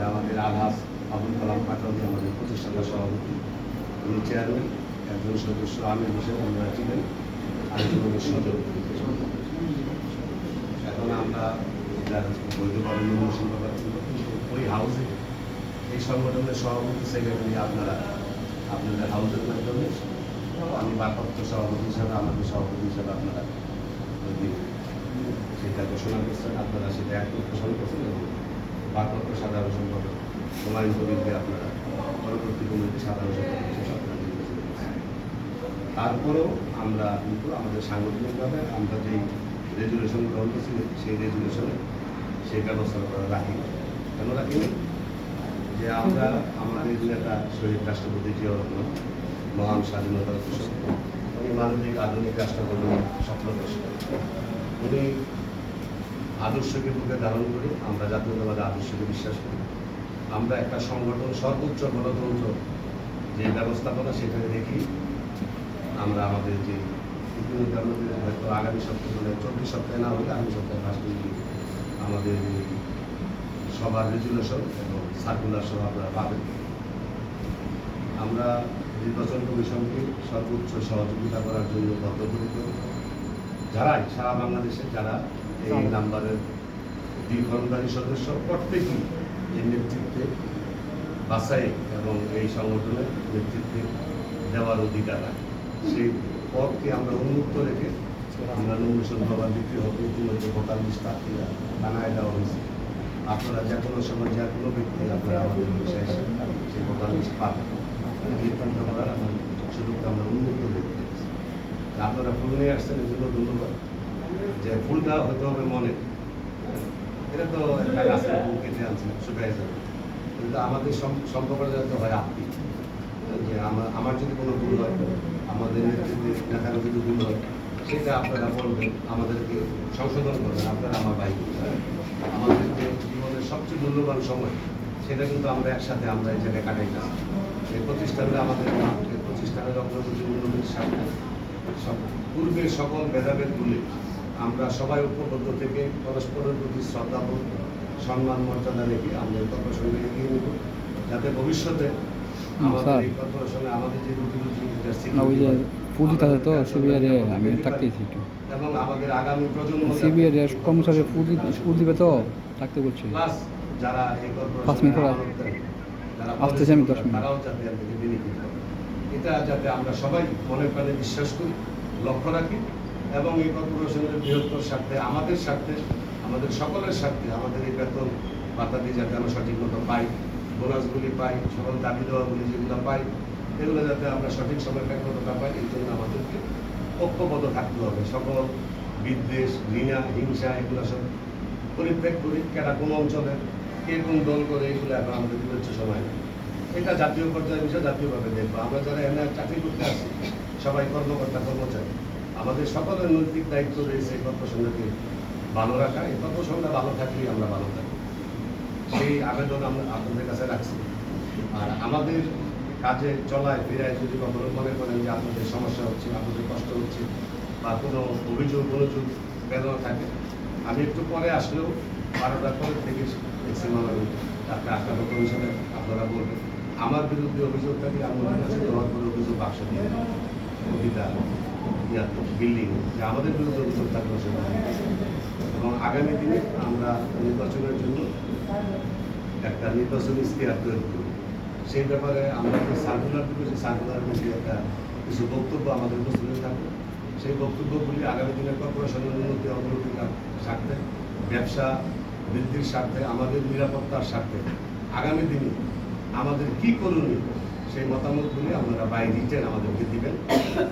যে আমাদের আভাস আবুল কালাম পাটনি আমাদের প্রতিষ্ঠাতা সভাপতি। উনি চেয়ারম্যান একজন সদস্য আমির হোসেন ওনারা ছিলেন, আরেকজন সজল এখন আমরা যার বৈধকরণ অনুমোদন করার ওই হাউসে এই সংগঠনের সভাপতি সেক্রেটারি আপনারা, আপনাদের হাউসের মাধ্যমে আমি ভারপ্রাপ্ত সভাপতি হিসাবে, আমাদের সভাপতি হিসাবে আপনারা সেটা ঘোষণা করছেন, আপনারা সেটা এক ঘোষণা করছেন। ভারপ্রাপ্ত সাধারণ সম্পাদক হুমায়ুন কবিরকে আপনারা পরবর্তী কমিটি সাধারণ সম্পাদক হিসেবে আপনারা তারপরেও আমরা কিন্তু আমাদের সাংগঠনিকভাবে আমরা যেই রেজুলেশন গ্রহণ করছি, সেই রেজুলেশনে সেই ব্যবস্থা করা রাখি। কেন রাখিনি যে আমরা আমাদের নেতা শহীদ রাষ্ট্রপতি জিয়া রহমান, মহান স্বাধীনতার ঘোষক উনি মানবিক, আধুনিক রাষ্ট্র গঠনের স্বপ্ন উনি আদর্শকে বুকে ধারণ করি আমরা জাতীয়তাবাদী আদর্শকে বিশ্বাস করি। আমরা একটা সংগঠন, সর্বোচ্চ গণতন্ত্র যে ব্যবস্থাপনা সেখানে দেখি, আমরা আমাদের যে হয়তো আগামী সপ্তাহে মানে চব্বিশ সপ্তাহে না হলে আগামী সপ্তাহে ফার্স্ট আমাদের সবার রেজুলেশন এবং সার্কুলার সহ আপনারা পাবেন। আমরা নির্বাচন কমিশনকে সর্বোচ্চ সহযোগিতা করার জন্য বদ্ধপরিকর। যারাই সারা বাংলাদেশে, যারা এই নাম্বারের দ্বিখণ্ডারী সদস্য প্রত্যেকেই এই নেতৃত্বে বাছাই এবং এই সংগঠনের নেতৃত্বে দেওয়ার অধিকার সেই পদকে আমরা উন্মুক্ত রেখে আমরা নমিনেশন হওয়ার বিক্রি হবে ইতিমধ্যে ভোটার লিস্ট বানায় দেওয়া হয়েছে। আপনারা যে কোনো সময় যে কোনো ব্যক্তি আপনারা আমাদের বিষয়ে সেই ভোটার লিস্ট পাবেন। নির্বাচন করার আমার সুযোগটা আমরা উন্মুক্ত রেখে আপনারা ফুল আসছেন এই জন্য ধন্যবাদ। যে ফুলটা হতে হবে মনে। এটা তো একটা গাছের কেটে আনছেন শুকাই যাবে কিন্তু আমাদের সম- সম্পর্কটা যাতে হয় আপনি যে আমার যদি কোনো ভুল হয়, আমাদের নেতার যদি ভুল হয়, সেটা আপনারা বলবেন, আমাদেরকে সংশোধন করবেন, আপনারা আমার ভাই আমাদের যে জীবনের সবচেয়ে মূল্যবান সময়, সেটা কিন্তু আমরা একসাথে আমরা এই জায়গায় কাটাই না এই প্রতিষ্ঠানটা আমাদের প্রতিষ্ঠানের অগ্রগতি উন্নতির সাথে সব পূর্বের সকল ভেদাভেদ ভুলে আমরা সবাই ঐক্যবদ্ধ থেকে পরস্পরের প্রতি শ্রদ্ধাবোধ সম্মান মর্যাদা রেখে আমরা এই কর্পোরেশনকে এগিয়ে নেব। যাতে ভবিষ্যতে আমাদের এই কর্পোরেশনে আমাদের যে রুটি রুটি হবে তো আমি থাকতেছি একটু এবং আমাদের আগামী প্রজন্ম কর্মচারী থাকতে বলছি। যারা এই পাঁচ মিনিট আসতেছি আমি দশ মিনিট। তারাও যাতে থেকে এটা যাতে আমরা সবাই মনে প্রাণে বিশ্বাস করি লক্ষ্য রাখি এবং এই কর্পোরেশনের বৃহত্তর স্বার্থে, আমাদের স্বার্থে, আমাদের সকলের স্বার্থে আমাদের এই বেতন ভাতাদি যাতে আমরা সঠিক মতো পাই, বোনাসগুলি পাই সকল দাবি দেওয়াগুলি যেগুলো পাই, এগুলো যাতে আমরা সঠিক সময় ব্যাখ্যতা পাই, এই জন্য আমাদেরকে ঐক্যবদ্ধ থাকতে হবে। সকল বিদ্বেষ, ঘৃণা, হিংসা, এগুলো সব পরিত্যাগ করি কেনা কোনো অঞ্চলে কে কোন দল করে, এগুলো এখন আমাদের বিবেচ্য সময়। এটা জাতীয় পর্যায়ে বিষয়, জাতীয়ভাবে দেখব। আমরা যারা এনে চাকরি করতে আসি সবাই কর্মকর্তা, কর্মচারী। আমাদের সকলের নৈতিক দায়িত্ব রয়েছে এই কর্পোরেশনকে ভালো রাখা। এই কর্পোরেশনটা ভালো থাকলেই আমরা ভালো থাকি সেই আবেদন আমরা আপনাদের কাছে রাখছি। আর আমাদের কাজে চলায় ফিরায় যদি কখনো মনে করেন যে আপনাদের সমস্যা হচ্ছে আপনাদের কষ্ট হচ্ছে বা কোনো অভিযোগ অনুযোগ বেদনা থাকে, আমি একটু পরে আসলেও বারোটার পরে থেকে ম্যাক্সিমাম আমি আপনার আটটা কমিশনে আপনারা বলবেন। আমার বিরুদ্ধে অভিযোগ থাকে আমি কাছে পরে অভিযোগ বাক্স দিয়ে দিই। বিল্ডিং যে আমাদের বিরুদ্ধে অভিযোগ থাকলে সেটা এবং আগামী দিনে আমরা নির্বাচনের জন্য একটা নির্বাচনী ইস্তেহার তৈরি করি সেই ব্যাপারে আমরা যে সার্কুলার দিব সেই সার্কুলার মধ্যে একটা কিছু বক্তব্য আমাদের উপস্থিত থাকবে। সেই বক্তব্যগুলি আগামী দিনে কর্পোরেশনের উন্নতি অগ্রগতির স্বার্থে, ব্যবসা বৃদ্ধির স্বার্থে, আমাদের নিরাপত্তার স্বার্থে। আগামী দিনে আমাদের কি করণীয়? সেই মতামতগুলি আপনারা বাই রিটেন আমাদেরকে দিবেন।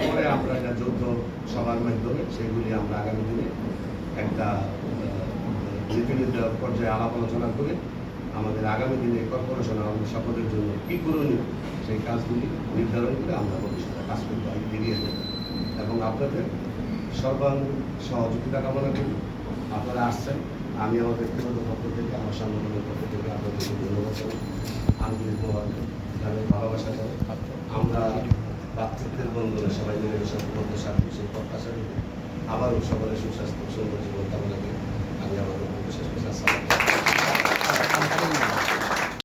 পরে আমরা এটা যৌথ সভার মাধ্যমে সেগুলি আমরা আগামী দিনে একটা পর্যায়ে আলাপ আলোচনা করে আমাদের আগামী দিনে কর্পোরেশন আমাদের সকলের জন্য কী করণীয় সেই কাজগুলি নির্ধারণ করে আমরা ভবিষ্যতে কাজ করতে এগিয়ে যাব এবং আপনাদের সর্বাঙ্গীন সহযোগিতা কামনা করি। আপনারা আসছেন, আমি আমার ব্যক্তিগত পক্ষ থেকে, আমার সংগঠনের পক্ষ থেকে আপনাদেরকে ধন্যবাদ আন্তরিক তাদের ভালোবাসা জানাই আমরা বাচ্চাদের বন্ধুরা সবাই মিলে সম্পর্ক সাথে সেই প্রত্যাশা আবারও সকলের সুস্বাস্থ্য সুন্দর জীবন কামনা আমি আমাদের আসসালামু আলাইকুম।